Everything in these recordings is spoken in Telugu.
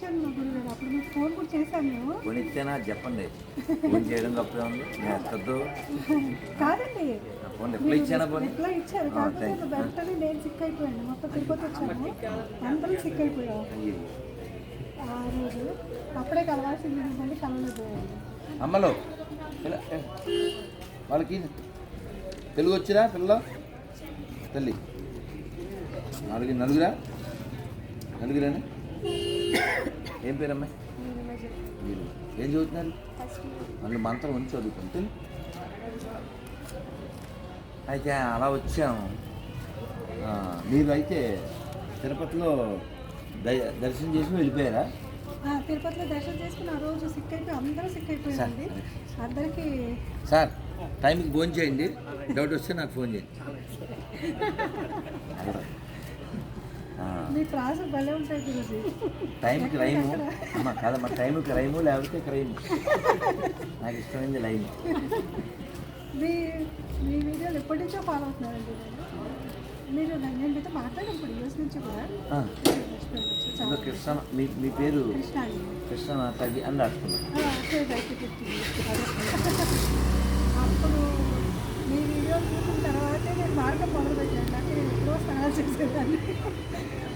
ఇచ్చాను మా గురుగారు. అప్పుడు మీకు ఫోన్ కూడా చేశాను మేము కొనిస్తేనా చెప్పండి. ఫోన్ చేయడం తప్పే ఉంది? నేను కాదండి. ఫోన్ ఎప్పుడు ఇచ్చానా పోనీ రిప్లై ఇచ్చారు. కాకపోతే వెంటనే నేను సిక్ అయిపోయాను. మొత్తం తిరుపతి వచ్చాను. అందరం సిక్ అయిపోయాం. అయ్యి. ఆ రోజు అప్పుడే కలవాల్సింది మళ్ళీ కలవలేదు అమ్మలో. వాళ్ళకి తెలుగు వచ్చిరా పిల్ల? తల్లి. నాలుగు నలుగురా? నలుగురేనా? ఏం పేరు అమ్మాయి మీరు ఏం చదువుతున్నారు? మళ్ళీ మంత్రం ఉంచి చదువుకుంటే అయితే అలా వచ్చాము. మీరు అయితే తిరుపతిలో దర్శనం చేసి వెళ్ళిపోయారా? తిరుపతిలో దర్శనం చేసుకుని ఆ రోజు సిక్ అయిపోయి అందరూ సిక్ అయిపోయారండి. అందరికీ సార్ టైంకి ఫోన్ చేయండి. డౌట్ వస్తే నాకు ఫోన్ చేయండి. టైంకి రైము. అమ్మ కాదమ్మా టైంకి రైము లేకపోతే క్రైము నాకు ఇష్టమైంది లైన్ మీ మీ వీడియోలు ఎప్పటి నుంచో ఫాలో అవుతున్నారండి నేను మీరు నేను మీతో మాట్లాడినప్పుడు యూఎస్ నుంచి కూడా. కృష్ణ మీ మీ పేరు కృష్ణ తల్లి అని రాసుకున్నాను.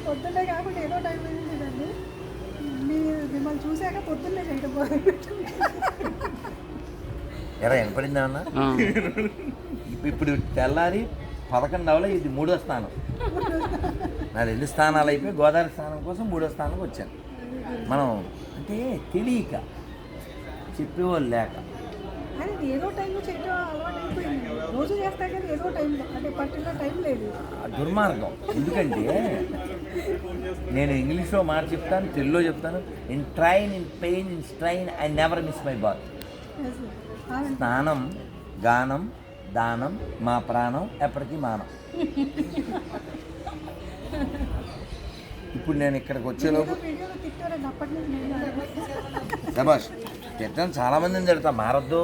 పొద్దున్నే కాకుండా ఏదో టైం అయిందండి మీ మిమ్మల్ని చూశాక పొద్దున్నే చేయడం ఎరా వినపడిందా అన్న? ఇప్పుడు తెల్లారి పదకొండు అవల ఇది మూడో స్థానం నా రెండు స్థానాలు అయిపోయి గోదావరి స్థానం కోసం మూడో స్థానంకి వచ్చాను. మనం అంటే తెలియక చెప్పేవాళ్ళు లేక. ఇది ఏదో టైంలో చేయడం అలవాటు అయిపోయింది రోజు చేస్తా కానీ ఏదో టైంలో అంటే పర్టికులర్ టైం లేదు. దుర్మార్గం. ఎందుకంటే నేను ఇంగ్లీష్లో మాట చెప్తాను తెలుగులో చెప్తాను. In train in pain in strain I never miss my bath. స్నానం గానం దానం మా ప్రాణం ఎప్పటికీ మానం. ఇప్పుడు నేను ఇక్కడికి వచ్చేలోపు శబాష్ తిట్టడం చాలామందిని తిడతా మారద్దు.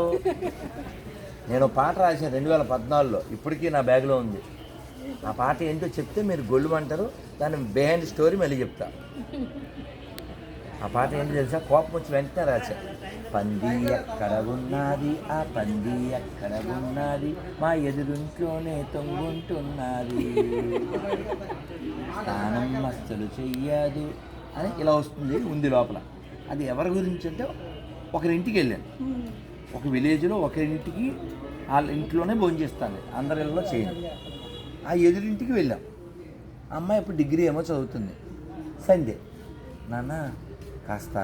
నేను పాట రాశాను రెండు వేల పద్నాలుగులో ఇప్పటికీ నా బ్యాగ్లో ఉంది. ఆ పాట ఏంటో చెప్తే మీరు గొల్లు అంటారు దాని బిహైండ్ స్టోరీ మళ్ళీ చెప్తా. ఆ పాట ఏంటి తెలుసా? కోపం వచ్చి వెంటనే రాశా పంది ఎక్కడ ఉన్నది ఆ పంది ఎక్కడ ఉన్నది మా ఎదురింట్లోనే తొంగుంటున్నది. స్నానం అస్సలు చెయ్యదు అని ఇలా వస్తుంది ఉంది లోపల. అది ఎవరి గురించి అంటే ఒకరింటికి వెళ్ళాను. ఒక విలేజ్లో ఒకరింటికి వాళ్ళ ఇంట్లోనే భోజనం చేస్తాను. అందరి ఇళ్ళలో చేయను. ఆ ఎదురింటికి వెళ్ళాం. అమ్మాయి ఇప్పుడు డిగ్రీ ఏమో చదువుతుంది. సండే. నాన్న కాస్త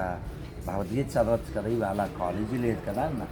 భగవద్గీత చదవచ్చు కదా ఇవాళ కాలేజీ లేదు కదా అన్న.